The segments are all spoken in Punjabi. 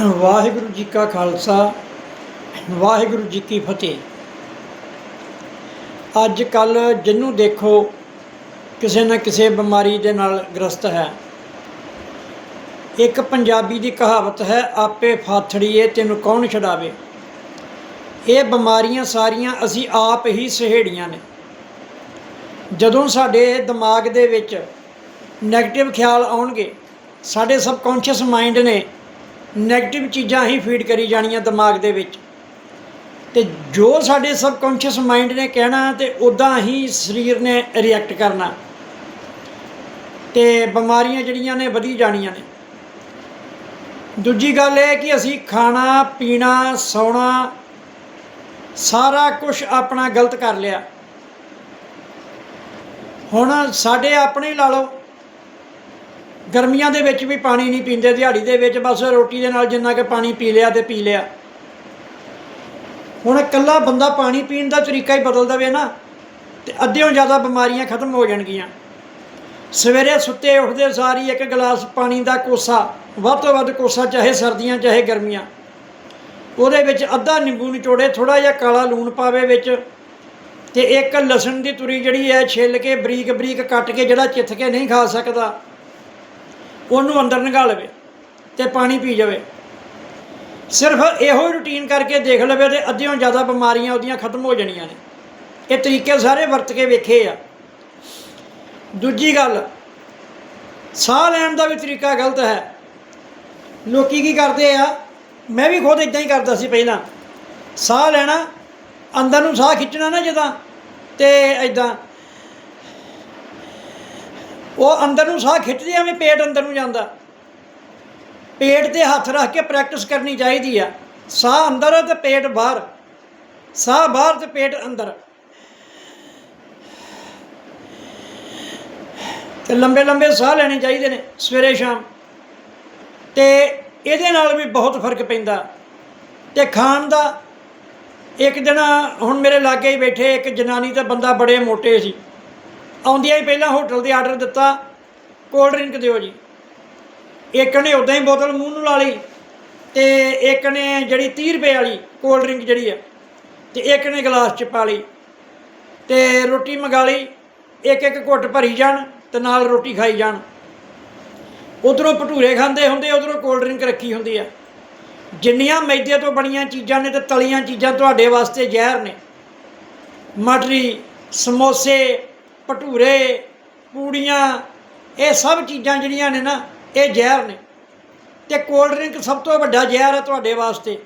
ਵਾਹਿਗੁਰੂ ਜੀ ਕਾ ਖਾਲਸਾ, ਵਾਹਿਗੁਰੂ ਜੀ ਕੀ ਫਤਿਹ। ਅੱਜ ਕੱਲ ਜਿਹਨੂੰ ਦੇਖੋ, ਕਿਸੇ ਨਾ ਕਿਸੇ ਬਿਮਾਰੀ ਦੇ ਨਾਲ ਗ੍ਰਸਤ ਹੈ। ਇੱਕ ਪੰਜਾਬੀ ਦੀ ਕਹਾਵਤ ਹੈ, ਆਪੇ ਫਾਥੜੀਏ ਤੈਨੂੰ ਕੌਣ ਛਡਾਵੇ? ਇਹ ਬਿਮਾਰੀਆਂ ਸਾਰੀਆਂ ਅਸੀਂ ਆਪ ਹੀ ਸਹੇੜੀਆਂ ਨੇ। ਜਦੋਂ ਸਾਡੇ ਦਿਮਾਗ ਦੇ ਵਿੱਚ 네ਗੇਟਿਵ ਖਿਆਲ ਆਉਣਗੇ, ਸਾਡੇ ਸਬਕੌਂਸ਼ੀਅਸ ਮਾਈਂਡ ਨੇ 네ਗੇਟਿਵ ਚੀਜ਼ਾਂ ਹੀ ਫੀਡ ਕਰੀ ਜਾਣੀਆਂ ਦਿਮਾਗ ਦੇ ਵਿੱਚ। ਤੇ ਜੋ ਸਾਡੇ ਸਬਕੌਂਸ਼ੀਅਸ ਮਾਈਂਡ ਨੇ ਕਹਿਣਾ ਤੇ ਉਦਾਂ ਹੀ ਸਰੀਰ ਨੇ ਰਿਐਕਟ ਕਰਨਾ। ਤੇ ਬਿਮਾਰੀਆਂ ਜਿਹੜੀਆਂ ਨੇ ਵਧੀ ਜਾਣੀਆਂ ਨੇ। ਦੂਜੀ ਗੱਲ ਇਹ ਕਿ ਅਸੀਂ ਖਾਣਾ, ਪੀਣਾ, ਸੌਣਾ, ਸਾਰਾ ਕੁਝ ਆਪਣਾ ਗਲਤ ਕਰ ਲਿਆ। ਹੁਣ ਸਾਡੇ ਆਪਣੇ ਲਾ ਲਓ। ਗਰਮੀਆਂ ਦੇ ਵਿੱਚ ਵੀ ਪਾਣੀ ਨਹੀਂ ਪੀਂਦੇ, ਦਿਹਾੜੀ ਦੇ ਵਿੱਚ ਬਸ ਰੋਟੀ ਦੇ ਨਾਲ ਜਿੰਨਾ ਕਿ ਪਾਣੀ ਪੀ ਲਿਆ ਤੇ ਪੀ ਲਿਆ। ਹੁਣ ਇਕੱਲਾ ਬੰਦਾ ਪਾਣੀ ਪੀਣ ਦਾ ਤਰੀਕਾ ਹੀ ਬਦਲ ਦਵੇ ਨਾ, ਤੇ ਅੱਧਿਓਂ ਜ਼ਿਆਦਾ ਬਿਮਾਰੀਆਂ ਖਤਮ ਹੋ ਜਾਣਗੀਆਂ। ਸਵੇਰੇ ਸੁੱਤੇ ਉੱਠਦੇ ਸਾਰੀ ਇੱਕ ਗਲਾਸ ਪਾਣੀ ਦਾ ਕੋਸਾ, ਵੱਧ ਤੋਂ ਵੱਧ ਕੋਸਾ, ਚਾਹੇ ਸਰਦੀਆਂ, ਚਾਹੇ ਗਰਮੀਆਂ। ਉਹਦੇ ਵਿੱਚ ਅੱਧਾ ਨਿੰਬੂ ਨਿਚੋੜੇ ਥੋੜਾ ਜਿਹਾ ਕਾਲਾ ਲੂਣ ਪਾਵੇ ਵਿੱਚ, ਤੇ ਇੱਕ ਲਸਣ ਦੀ ਤੁਰੀ ਜਿਹੜੀ ਹੈ, ਛਿੱਲ ਕੇ ਬਰੀਕ ਬਰੀਕ ਕੱਟ ਕੇ ਜਿਹੜਾ ਚਿੱਥ ਕੇ ਨਹੀਂ ਖਾ ਸਕਦਾ ਉਹਨੂੰ ਅੰਦਰ ਨਿਕਾਲ ਲਵੇ ਤੇ ਪਾਣੀ ਪੀ ਜਾਵੇ। ਸਿਰਫ ਇਹੋ ਹੀ ਰੁਟੀਨ ਕਰਕੇ ਦੇਖ ਲਵੇ ਤੇ ਅੱਧਿਓਂ ਜ਼ਿਆਦਾ ਬਿਮਾਰੀਆਂ ਉਹਦੀਆਂ ਖਤਮ ਹੋ ਜਾਣੀਆਂ ਨੇ। ਇਹ ਤਰੀਕੇ ਸਾਰੇ ਵਰਤ ਕੇ ਵੇਖੇ ਆ। ਦੂਜੀ ਗੱਲ, ਸਾਹ ਲੈਣ ਦਾ ਵੀ ਤਰੀਕਾ ਗਲਤ ਹੈ। ਲੋਕੀ ਕੀ ਕਰਦੇ ਆ, ਮੈਂ ਵੀ ਖੁਦ ਇਦਾਂ ਹੀ ਕਰਦਾ ਸੀ ਪਹਿਲਾਂ। ਸਾਹ ਲੈਣਾ, ਅੰਦਰ ਨੂੰ ਸਾਹ ਖਿੱਚਣਾ ਨਾ ਜਦਾਂ ਤੇ ਇਦਾਂ ਉਹ ਅੰਦਰ ਨੂੰ ਸਾਹ ਖਿੱਚਦੇ ਐਵੇਂ ਪੇਟ ਅੰਦਰ ਨੂੰ ਜਾਂਦਾ। ਪੇਟ ਤੇ ਹੱਥ ਰੱਖ ਕੇ ਪ੍ਰੈਕਟਿਸ ਕਰਨੀ ਚਾਹੀਦੀ ਆ। ਸਾਹ ਅੰਦਰ ਤੇ ਪੇਟ ਬਾਹਰ। ਸਾਹ ਬਾਹਰ ਤੇ ਪੇਟ ਅੰਦਰ। ਤੇ ਲੰਬੇ ਲੰਬੇ ਸਾਹ ਲੈਣੇ ਚਾਹੀਦੇ ਨੇ ਸਵੇਰੇ ਸ਼ਾਮ। ਤੇ ਇਹਦੇ ਨਾਲ ਵੀ ਬਹੁਤ ਫ਼ਰਕ ਪੈਂਦਾ। ਤੇ ਖਾਣ ਦਾ, ਇੱਕ ਦਿਨ ਹੁਣ ਮੇਰੇ ਲਾਗੇ ਹੀ ਬੈਠੇ ਇੱਕ ਜਨਾਨੀ ਤੇ ਬੰਦਾ ਬੜੇ ਮੋਟੇ ਸੀ। ਆਉਂਦਿਆਂ ਹੀ ਪਹਿਲਾਂ ਹੋਟਲ ਦੇ ਆਰਡਰ ਦਿੱਤਾ। ਕੋਲਡ ਡਰਿੰਕ ਦਿਓ ਜੀ। ਇੱਕ ਨੇ ਉਦਾਂ ਹੀ ਬੋਤਲ ਮੂੰਹ ਨੂੰ ਲਾ ਲਈ ਤੇ ਇੱਕ ਨੇ ਜਿਹੜੀ 30 ਰੁਪਏ ਵਾਲੀ ਕੋਲਡ ਡਰਿੰਕ ਜਿਹੜੀ ਆ, ਤੇ ਇੱਕ ਨੇ ਗਲਾਸ ਚ ਪਾ ਲਈ ਤੇ ਰੋਟੀ ਮੰਗਾ ਲਈ। ਇੱਕ ਇੱਕ ਘੁੱਟ ਭਰੀ ਜਾਣ ਤੇ ਨਾਲ ਰੋਟੀ ਖਾਈ ਜਾਣ। ਉਧਰੋਂ ਭਟੂਰੇ ਖਾਂਦੇ ਹੁੰਦੇ, ਉਧਰੋਂ ਕੋਲਡ ਡਰਿੰਕ ਰੱਖੀ ਹੁੰਦੀ ਆ। ਜਿੰਨੀਆਂ ਮੈਦੇ ਤੋਂ ਬਣੀਆਂ ਚੀਜ਼ਾਂ ਨੇ ਤੇ ਤਲੀਆਂ ਚੀਜ਼ਾਂ ਤੁਹਾਡੇ ਵਾਸਤੇ ਜ਼ਹਿਰ ਨੇ। ਮਟਰੀ, ਸਮੋਸੇ ਭਟੂਰੇ, ਪੂੜੀਆਂ, ਇਹ ਸਭ ਚੀਜ਼ਾਂ ਜਿਹੜੀਆਂ ਨੇ ਨਾ, ਇਹ ਜ਼ਹਿਰ ਨੇ। ਤੇ ਕੋਲਡ ਡਰਿੰਕ ਸਭ ਤੋਂ ਵੱਡਾ ਜ਼ਹਿਰ ਹੈ ਤੁਹਾਡੇ ਵਾਸਤੇ।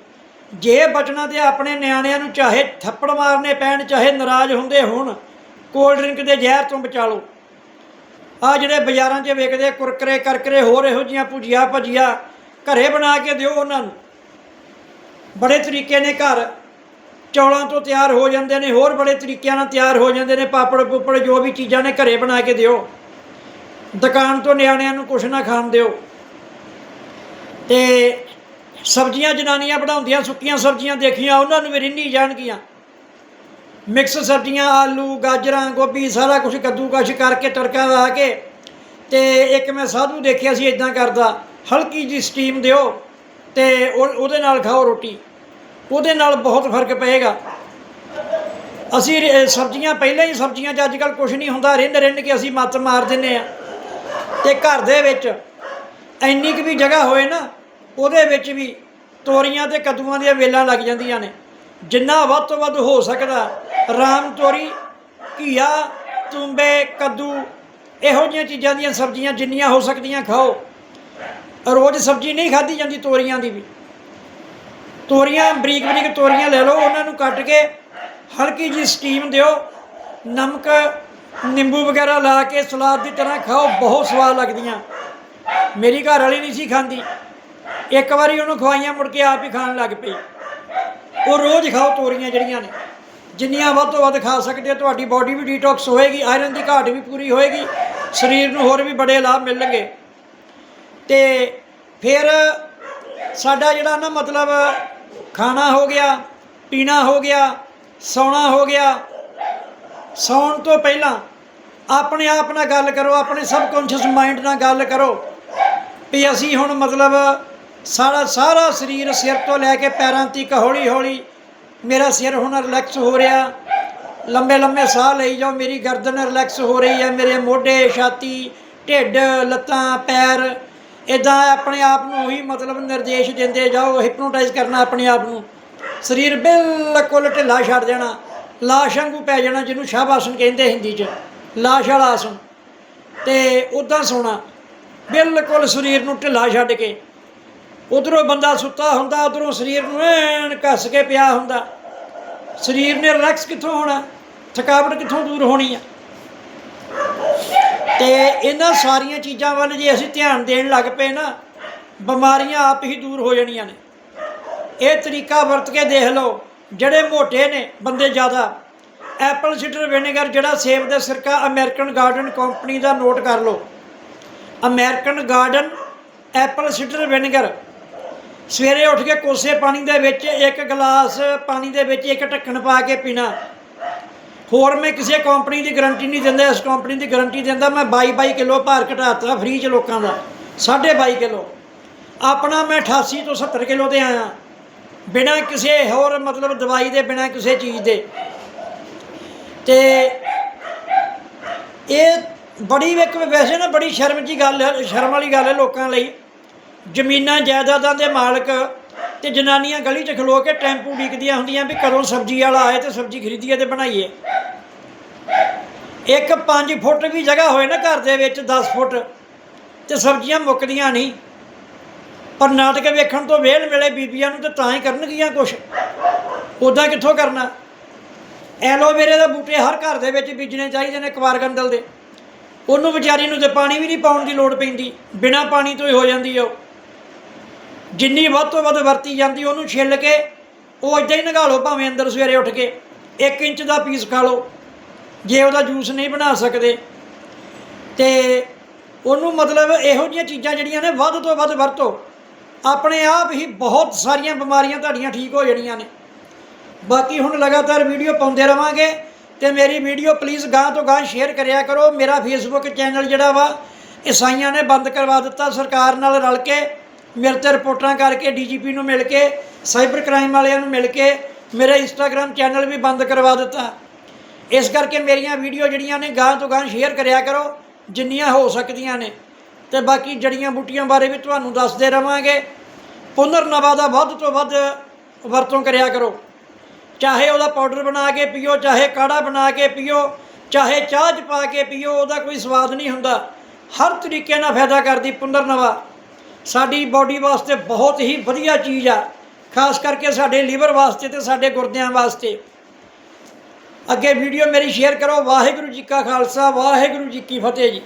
ਜੇ ਬਚਣਾ ਤੇ ਆਪਣੇ ਨਿਆਣਿਆਂ ਨੂੰ ਚਾਹੇ ਥੱਪੜ ਮਾਰਨੇ ਪੈਣ, ਚਾਹੇ ਨਾਰਾਜ਼ ਹੁੰਦੇ ਹੋਣ ਕੋਲਡ ਡਰਿੰਕ ਦੇ ਜ਼ਹਿਰ ਤੋਂ ਬਚਾ ਲਓ। ਆ ਜਿਹੜੇ ਬਾਜ਼ਾਰਾਂ 'ਚ ਵਿਕਦੇ ਕੁਰਕਰੇ, ਕਰਕਰੇ, ਹੋਰ ਇਹੋ ਜੀਆਂ ਭੁਜੀਆ ਭਜੀਆ ਘਰੇ ਬਣਾ ਕੇ ਦਿਓ ਉਹਨਾਂ ਨੂੰ। ਬੜੇ ਤਰੀਕੇ ਨੇ ਘਰ। ਚੌਲਾਂ ਤੋਂ ਤਿਆਰ ਹੋ ਜਾਂਦੇ ਨੇ, ਹੋਰ ਬੜੇ ਤਰੀਕਿਆਂ ਨਾਲ ਤਿਆਰ ਹੋ ਜਾਂਦੇ ਨੇ, ਪਾਪੜ ਪੁੱਪੜ ਜੋ ਵੀ ਚੀਜ਼ਾਂ ਨੇ ਘਰੇ ਬਣਾ ਕੇ ਦਿਓ। ਦੁਕਾਨ ਤੋਂ ਨਿਆਣਿਆਂ ਨੂੰ ਕੁਛ ਨਾ ਖਾਣ ਦਿਓ। ਤੇ ਸਬਜ਼ੀਆਂ ਜਨਾਨੀਆਂ ਬਣਾਉਂਦੀਆਂ, ਸੁੱਕੀਆਂ ਸਬਜ਼ੀਆਂ ਦੇਖੀਆਂ, ਉਹਨਾਂ ਨੂੰ ਵੀ ਰਿੰਨੀ ਜਾਣਗੀਆਂ ਮਿਕਸ ਸਬਜ਼ੀਆਂ, ਆਲੂ, ਗਾਜਰਾਂ, ਗੋਭੀ, ਸਾਰਾ ਕੁਝ ਕੱਦੂਕਸ਼ ਕਰਕੇ ਤੜਕਾ ਲਾ ਕੇ ਤੇ ਇੱਕ ਮੈਂ ਸਾਧੂ ਦੇਖਿਆ ਸੀ ਇਦਾਂ ਕਰਦਾ, ਹਲਕੀ ਜੀ ਸਟੀਮ ਦਿਓ ਤੇ ਉਹ- ਉਹਦੇ ਨਾਲ ਖਾਓ ਰੋਟੀ। ਉਹਦੇ ਨਾਲ ਬਹੁਤ ਫ਼ਰਕ ਪਏਗਾ। ਅਸੀਂ ਸਬਜ਼ੀਆਂ, ਪਹਿਲਾਂ ਹੀ ਸਬਜ਼ੀਆਂ 'ਚ ਅੱਜ ਕੱਲ ਕੁਝ ਨਹੀਂ ਹੁੰਦਾ ਰਿੰਨ ਰਿੰਨ ਕੇ ਅਸੀਂ ਮੱਤ ਮਾਰ ਦਿੰਨੇ ਆ ਤੇ ਘਰ ਦੇ ਵਿੱਚ ਇੰਨੀ ਕੁ ਵੀ ਜਗ੍ਹਾ ਹੋਏ ਨਾ, ਉਹਦੇ ਵਿੱਚ ਵੀ ਤੋਰੀਆਂ ਤੇ ਕੱਦੂਆਂ ਦੀਆਂ ਵੇਲਾਂ ਲੱਗ ਜਾਂਦੀਆਂ ਨੇ। ਜਿੰਨਾ ਵੱਧ ਤੋਂ ਵੱਧ ਹੋ ਸਕਦਾ, ਰਾਮ ਤੋਰੀ, ਘੀਆ, ਤੁੰਬੇ, ਕੱਦੂ, ਇਹੋ ਜਿਹੀਆਂ ਚੀਜ਼ਾਂ ਦੀਆਂ ਸਬਜ਼ੀਆਂ ਜਿੰਨੀਆਂ ਹੋ ਸਕਦੀਆਂ ਖਾਓ। ਰੋਜ਼ ਸਬਜ਼ੀ ਨਹੀਂ ਖਾਧੀ ਜਾਂਦੀ ਤੋਰੀਆਂ ਦੀ ਵੀ। ਤੋਰੀਆਂ, ਬਰੀਕ ਬਰੀਕ ਤੋਰੀਆਂ ਲੈ ਲਓ, ਉਹਨਾਂ ਨੂੰ ਕੱਟ ਕੇ ਹਲਕੀ ਜੀ ਸਟੀਮ ਦਿਓ। ਨਮਕ, ਨਿੰਬੂ ਵਗੈਰਾ ਲਾ ਕੇ ਸਲਾਦ ਦੀ ਤਰ੍ਹਾਂ ਖਾਓ, ਬਹੁਤ ਸਵਾਦ ਲੱਗਦੀਆਂ। ਮੇਰੀ ਘਰ ਵਾਲੀ ਨਹੀਂ ਸੀ ਖਾਂਦੀ। ਇੱਕ ਵਾਰੀ ਉਹਨੂੰ ਖਵਾਈਆਂ, ਮੁੜ ਕੇ ਆਪ ਹੀ ਖਾਣ ਲੱਗ ਪਈ। ਉਹ ਰੋਜ਼ ਖਾਓ ਤੋਰੀਆਂ ਜਿਹੜੀਆਂ ਨੇ। ਜਿੰਨੀਆਂ ਵੱਧ ਤੋਂ ਵੱਧ ਖਾ ਸਕਦੇ ਹੋ, ਤੁਹਾਡੀ ਬਾਡੀ ਵੀ ਡੀਟੌਕਸ ਹੋਏਗੀ ਆਇਰਨ ਦੀ ਘਾਟ ਵੀ ਪੂਰੀ ਹੋਏਗੀ, ਸਰੀਰ ਨੂੰ ਹੋਰ ਵੀ ਬੜੇ ਲਾਭ ਮਿਲਣਗੇ। ਤੇ ਫਿਰ ਸਾਡਾ ਜਿਹੜਾ ਨਾ ਮਤਲਬ ਖਾਣਾ ਹੋ ਗਿਆ, ਪੀਣਾ ਹੋ ਗਿਆ, ਸੌਣਾ ਹੋ ਗਿਆ। ਸੌਣ ਤੋਂ ਪਹਿਲਾਂ ਆਪਣੇ ਆਪ ਨਾਲ ਗੱਲ ਕਰੋ, ਆਪਣੇ ਸਬਕੌਂਸ਼ੀਅਸ ਮਾਈਂਡ ਨਾਲ ਗੱਲ ਕਰੋ। ਵੀ ਅਸੀਂ ਹੁਣ ਮਤਲਬ ਸਾਰਾ ਸਾਰਾ ਸਰੀਰ ਸਿਰ ਤੋਂ ਲੈ ਕੇ ਪੈਰਾਂ ਤੀਕ ਹੌਲੀ ਹੌਲੀ ਮੇਰਾ ਸਿਰ ਹੁਣ ਰਿਲੈਕਸ ਹੋ ਰਿਹਾ। ਲੰਬੇ ਲੰਬੇ ਸਾਹ ਲਈ ਜਾਓ, ਮੇਰੀ ਗਰਦਨ ਰਿਲੈਕਸ ਹੋ ਰਹੀ ਹੈ, ਮੇਰੇ ਮੋਢੇ, ਛਾਤੀ, ਢਿੱਡ, ਲੱਤਾਂ, ਪੈਰ ਇਦਾਂ ਆਪਣੇ ਆਪ ਨੂੰ ਉਹੀ ਮਤਲਬ ਨਿਰਦੇਸ਼ ਦਿੰਦੇ ਜਾਓ ਹਿਪਨੋਟਾਈਜ਼ ਕਰਨਾ ਆਪਣੇ ਆਪ ਨੂੰ। ਸਰੀਰ ਬਿਲਕੁਲ ਢਿੱਲਾ ਛੱਡ ਦੇਣਾ ਲਾਸ਼ ਵਾਂਗੂ ਪੈ ਜਾਣਾ, ਜਿਹਨੂੰ ਸ਼ਾਹ ਆਸਨ ਕਹਿੰਦੇ ਹਿੰਦੀ 'ਚ। ਲਾਸ਼ ਵਾਲਾ ਆਸਨ ਤੇ ਉਦਾਂ ਸੋਣਾ। ਬਿਲਕੁਲ ਸਰੀਰ ਨੂੰ ਢਿੱਲਾ ਛੱਡ ਕੇ। ਉਧਰੋਂ ਬੰਦਾ ਸੁੱਤਾ ਹੁੰਦਾ, ਉਧਰੋਂ ਸਰੀਰ ਨੂੰ ਐਨ ਕੱਸ ਕੇ ਪਿਆ ਹੁੰਦਾ। ਸਰੀਰ ਨੇ ਰਿਲੈਕਸ ਕਿੱਥੋਂ ਹੋਣਾ? ਥਕਾਵਟ ਕਿੱਥੋਂ ਦੂਰ ਹੋਣੀ ਆ? ਤੇ ਇਹਨਾਂ ਸਾਰੀਆਂ ਚੀਜ਼ਾਂ ਵੱਲ ਜੇ ਅਸੀਂ ਧਿਆਨ ਦੇਣ ਲੱਗ ਪਏ ਨਾ, ਬਿਮਾਰੀਆਂ ਆਪ ਹੀ ਦੂਰ ਹੋ ਜਾਣੀਆਂ ਨੇ। ਇਹ ਤਰੀਕਾ ਵਰਤ ਕੇ ਦੇਖ ਲਓ, ਜਿਹੜੇ ਮੋਟੇ ਨੇ ਬੰਦੇ ਜ਼ਿਆਦਾ, ਐਪਲ ਸਿਡਰ ਵਿਨੇਗਰ ਜਿਹੜਾ ਸੇਬ ਦਾ ਸਿਰਕਾ ਅਮਰੀਕਨ ਗਾਰਡਨ ਕੰਪਨੀ ਦਾ ਨੋਟ ਕਰ ਲਓ। American garden apple cider vinegar, ਸਵੇਰੇ ਉੱਠ ਕੇ ਕੋਸੇ ਪਾਣੀ ਦੇ ਵਿੱਚ ਇੱਕ ਗਲਾਸ ਪਾਣੀ ਦੇ ਵਿੱਚ ਇੱਕ ਢੱਕਣ ਪਾ ਕੇ ਪੀਣਾ। ਹੋਰ ਮੈਂ ਕਿਸੇ ਕੰਪਨੀ ਦੀ ਗਾਰੰਟੀ ਨਹੀਂ ਦਿੰਦਾ, ਇਸ ਕੰਪਨੀ ਦੀ ਗਾਰੰਟੀ ਦਿੰਦਾ, ਮੈਂ 22 22 ਕਿਲੋ ਭਾਰ ਘਟਾਤਾ ਫ੍ਰੀ ਚ ਲੋਕਾਂ ਦਾ 22.5 ਕਿਲੋ। ਆਪਣਾ ਮੈਂ 88 ਤੋਂ 70 ਕਿਲੋ ਤੇ ਆਇਆ, ਬਿਨਾਂ ਕਿਸੇ ਹੋਰ ਮਤਲਬ ਦਵਾਈ ਦੇ, ਬਿਨਾਂ ਕਿਸੇ ਚੀਜ਼ ਦੇ। ਤੇ ਇਹ ਬੜੀ ਇੱਕ ਵੈਸੇ ਨਾ ਬੜੀ ਸ਼ਰਮ ਦੀ ਗੱਲ ਹੈ, ਸ਼ਰਮ ਵਾਲੀ ਗੱਲ ਹੈ ਲੋਕਾਂ ਲਈ। ਜ਼ਮੀਨਾਂ ਜਾਇਦਾਦਾਂ ਦੇ ਮਾਲਕ ਤੇ ਜਨਾਨੀਆਂ ਗਲੀ 'ਚ ਖਲੋ ਕੇ ਟੈਂਪੂ ਡੀਕਦੀਆਂ ਹੁੰਦੀਆਂ ਵੀ ਕਦੋਂ ਸਬਜ਼ੀ ਵਾਲਾ ਆਏ ਤੇ ਸਬਜ਼ੀ ਖਰੀਦੀਏ ਤੇ ਬਣਾਈਏ। ਇੱਕ 5 ਫੁੱਟ ਵੀ ਜਗ੍ਹਾ ਹੋਏ ਨਾ ਘਰ ਦੇ ਵਿੱਚ 10 ਫੁੱਟ, ਤੇ ਸਬਜ਼ੀਆਂ ਮੁੱਕਦੀਆਂ ਨਹੀਂ। ਪਰ ਨਾਟਕ ਵੇਖਣ ਤੋਂ ਵੇਲ ਮਿਲੇ ਬੀਬੀਆਂ ਨੂੰ ਤੇ ਤਾਂ ਹੀ ਕਰਨਗੀਆਂ ਕੁਛ। ਉਦਾਂ ਕਿੱਥੋਂ ਕਰਨਾ? ਐਲੋਵੇਰੇ ਦੇ ਬੂਟੇ ਹਰ ਘਰ ਦੇ ਵਿੱਚ ਬੀਜਣੇ ਚਾਹੀਦੇ ਨੇ ਕਵਾਰਗੰਦਲ ਦੇ। ਉਹਨੂੰ ਵਿਚਾਰੀ ਨੂੰ ਤੇ ਪਾਣੀ ਵੀ ਨਹੀਂ ਪਾਉਣ ਦੀ ਲੋੜ ਪੈਂਦੀ, ਬਿਨਾਂ ਪਾਣੀ ਤੋਂ ਹੀ ਹੋ ਜਾਂਦੀ ਉਹ। ਜਿੰਨੀ ਵੱਧ ਤੋਂ ਵੱਧ ਵਰਤੀ ਜਾਂਦੀ, ਉਹਨੂੰ ਛਿੱਲ ਕੇ ਉਹ ਇਦਾਂ ਹੀ ਨਗਾ ਲਓ ਭਾਵੇਂ ਅੰਦਰ ਸਵੇਰੇ ਉੱਠ ਕੇ। 1 ਇੰਚ ਦਾ ਪੀਸ ਖਾ ਲਓ। ਜੇ ਉਹਦਾ ਜੂਸ ਨਹੀਂ ਬਣਾ ਸਕਦੇ। ਤੇ ਉਹਨੂੰ ਮਤਲਬ ਇਹੋ ਜਿਹੀਆਂ ਚੀਜ਼ਾਂ ਜਿਹੜੀਆਂ ਨੇ ਵੱਧ ਤੋਂ ਵੱਧ ਵਰਤੋ। ਆਪਣੇ ਆਪ ਹੀ ਬਹੁਤ ਸਾਰੀਆਂ ਬਿਮਾਰੀਆਂ ਤੁਹਾਡੀਆਂ ਠੀਕ ਹੋ ਜਾਣੀਆਂ ਨੇ। ਬਾਕੀ ਹੁਣ ਲਗਾਤਾਰ ਵੀਡੀਓ ਪਾਉਂਦੇ ਰਵਾਂਗੇ ਤੇ ਮੇਰੀ ਵੀਡੀਓ ਪਲੀਜ਼ ਗਾਂ ਤੋਂ ਗਾਂ ਸ਼ੇਅਰ ਕਰਿਆ ਕਰੋ। ਮੇਰਾ ਫੇਸਬੁੱਕ ਚੈਨਲ ਜਿਹੜਾ ਵਾ ਈਸਾਈਆਂ ਨੇ ਬੰਦ ਕਰਵਾ ਦਿੱਤਾ ਸਰਕਾਰ ਨਾਲ ਰਲ ਕੇ। ਮੇਰੇ ਤੇ ਰਿਪੋਰਟਾਂ ਕਰਕੇ ਡੀਜੀਪੀ ਨੂੰ ਮਿਲ ਕੇ, ਸਾਈਬਰ ਕ੍ਰਾਈਮ ਵਾਲਿਆਂ ਨੂੰ ਮਿਲ ਕੇ। ਮੇਰਾ ਇੰਸਟਾਗ੍ਰam ਚੈਨਲ ਵੀ ਬੰਦ ਕਰਵਾ ਦਿੱਤਾ। ਇਸ ਕਰਕੇ ਮੇਰੀਆਂ ਵੀਡੀਓ ਜਿਹੜੀਆਂ ਨੇ ਗਾਂ ਤੋਂ ਗਾਂ ਸ਼ੇਅਰ ਕਰਿਆ ਕਰੋ, ਜਿੰਨੀਆਂ ਹੋ ਸਕਦੀਆਂ ਨੇ। ਤੇ ਬਾਕੀ ਜੜੀਆਂ ਬੂਟੀਆਂ ਬਾਰੇ ਵੀ ਤੁਹਾਨੂੰ ਦੱਸਦੇ ਰਵਾਂਗੇ। ਪੁਨਰ ਨਵਾ ਦਾ ਵੱਧ ਤੋਂ ਵੱਧ ਵਰਤੋਂ ਕਰਿਆ ਕਰੋ। ਚਾਹੇ ਉਹਦਾ ਪਾਊਡਰ ਬਣਾ ਕੇ ਪੀਓ, ਚਾਹੇ ਕਾੜਾ ਬਣਾ ਕੇ ਪੀਓ, ਚਾਹੇ ਚਾਹ 'ਚ ਪਾ ਕੇ ਪੀਓ, ਉਹਦਾ ਕੋਈ ਸਵਾਦ ਨਹੀਂ ਹੁੰਦਾ। ਹਰ ਤਰੀਕੇ ਨਾਲ ਫਾਇਦਾ ਕਰਦੀ ਪੁਨਰ ਨਵਾ ਸਾਡੀ ਬਾਡੀ ਵਾਸਤੇ ਬਹੁਤ ਹੀ ਵਧੀਆ ਚੀਜ਼ ਆ। ਖਾਸ ਕਰਕੇ ਸਾਡੇ ਲੀਵਰ ਵਾਸਤੇ ਤੇ ਸਾਡੇ ਗੁਰਦਿਆਂ ਵਾਸਤੇ। ਅੱਗੇ ਵੀਡੀਓ ਮੇਰੀ ਸ਼ੇਅਰ ਕਰੋ। ਵਾਹਿਗੁਰੂ ਜੀ ਕਾ ਖਾਲਸਾ ਵਾਹਿਗੁਰੂ ਜੀ ਕੀ ਫਤਿਹ ਜੀ।